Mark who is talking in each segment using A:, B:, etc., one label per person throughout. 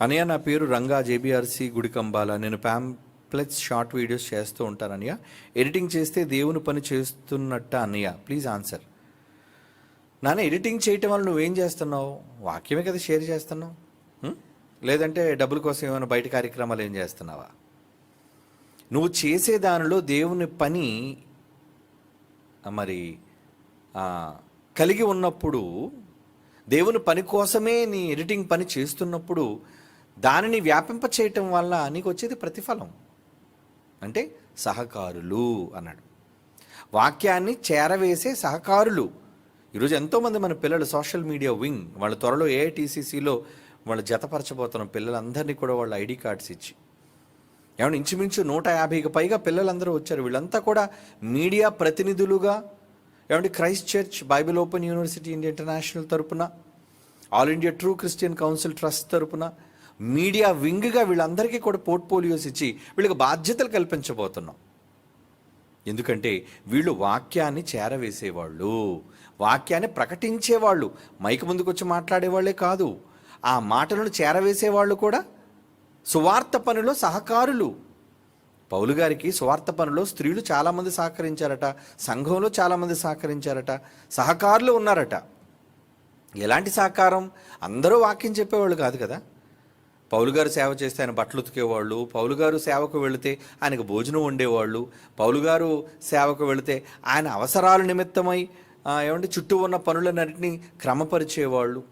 A: అనయ్య నా పేరు రంగా జేబీఆర్సీ గుడికంబాల. నేను ప్యాంప్లెట్స్ షార్ట్ వీడియోస్ చేస్తూ ఉంటాను అనయ్య. ఎడిటింగ్ చేస్తే దేవుని పని చేస్తున్నట్ట అన్నయ్య ప్లీజ్ ఆన్సర్. నాన్న ఎడిటింగ్ చేయటం వల్ల నువ్వేం చేస్తున్నావు? వాక్యమే కదా షేర్ చేస్తున్నావు. లేదంటే డబ్బుల కోసం ఏమైనా బయట కార్యక్రమాలు ఏం చేస్తున్నావా? నువ్వు చేసే దానిలో దేవుని పని మరి కలిగి ఉన్నప్పుడు దేవుని పని కోసమే నీ ఎడిటింగ్ పని చేస్తున్నప్పుడు దానిని వ్యాపింప చేయటం వల్ల నీకు వచ్చేది ప్రతిఫలం. అంటే సహకారులు అన్నాడు. వాక్యాన్ని చేరవేసే సహకారులు. ఈరోజు ఎంతోమంది మన పిల్లలు సోషల్ మీడియా వింగ్ వాళ్ళ త్వరలో ఏఐటీసీసీలో వాళ్ళు జతపరచబోతున్న పిల్లలందరినీ కూడా వాళ్ళ ఐడి కార్డ్స్ ఇచ్చి. ఏమన్నా ఇంచుమించు నూట యాభైకి పైగా పిల్లలందరూ వచ్చారు. వీళ్ళంతా కూడా మీడియా ప్రతినిధులుగా. ఏమంటే Christ church Bible open university India international తరపున. All India true Christian council trust తరపున. మీడియా వింగ్గా వీళ్ళందరికీ కూడా పోర్ట్ఫోలియోస్ ఇచ్చి వీళ్ళకి బాధ్యతలు కల్పించబోతున్నాం. ఎందుకంటే వీళ్ళు వాక్యాన్ని చేరవేసేవాళ్ళు వాక్యాన్ని ప్రకటించేవాళ్ళు మైక్ ముందుకు వచ్చి మాట్లాడేవాళ్ళే కాదు ఆ మాటలను చేరవేసేవాళ్ళు కూడా సువార్త పనిలో సహకారులు. పౌలు గారికి సువార్త పనిలో స్త్రీలు చాలామంది సహకరించారట సంఘంలో చాలామంది సహకరించారట సహకారులు ఉన్నారట. ఎలాంటి సహకారం? అందరూ వాక్యం చెప్పేవాళ్ళు కాదు కదా. పౌలు గారు సేవ చేస్తే ఆయన బట్టలు ఉతికేవాళ్ళు పౌలు గారు సేవకు వెళితే ఆయనకు భోజనం వండేవాళ్ళు పౌలు గారు సేవకు వెళితే ఆయన అవసరాల నిమిత్తమై ఏమంటే చుట్టూ ఉన్న పనులన్నింటినీ క్రమపరిచేవాళ్ళు.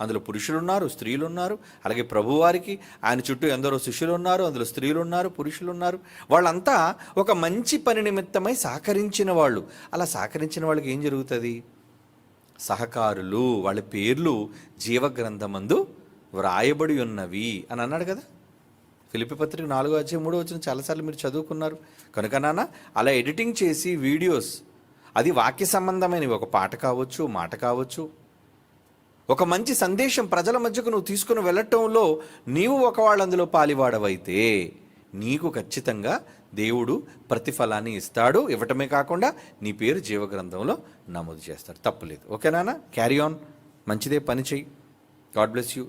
A: అందులో పురుషులు ఉన్నారు స్త్రీలు ఉన్నారు అలాగే ప్రభువారికి ఆయన చుట్టూ ఎందరో శిష్యులు ఉన్నారు అందులో స్త్రీలు ఉన్నారు పురుషులు ఉన్నారు వాళ్ళంతా ఒక మంచి పని నిమిత్తమై సహకరించిన వాళ్ళు. అలా సహకరించిన వాళ్ళకి ఏం జరుగుతుంది? సహకారులు వాళ్ళ పేర్లు జీవగ్రంథమందు వ్రాయబడి ఉన్నవి అని అన్నాడు కదా. ఫిలిపి పత్రిక నాలుగో అధ్యాయం మూడో వచ్చిన చాలాసార్లు మీరు చదువుకున్నారు. కనుక నాన్న అలా ఎడిటింగ్ చేసి వీడియోస్ అది వాక్య సంబంధమైనవి ఒక పాట కావచ్చు మాట కావచ్చు ఒక మంచి సందేశం ప్రజల మధ్యకు నువ్వు తీసుకుని వెళ్ళటంలో నీవు ఒక వాళ్ళందులో పాలివాడవైతే నీకు ఖచ్చితంగా దేవుడు ప్రతిఫలాన్ని ఇస్తాడు. ఇవ్వటమే కాకుండా నీ పేరు జీవగ్రంథంలో నమోదు చేస్తాడు. తప్పులేదు ఓకేనా క్యారీ ఆన్ మంచిదే పని చెయ్యి. God bless you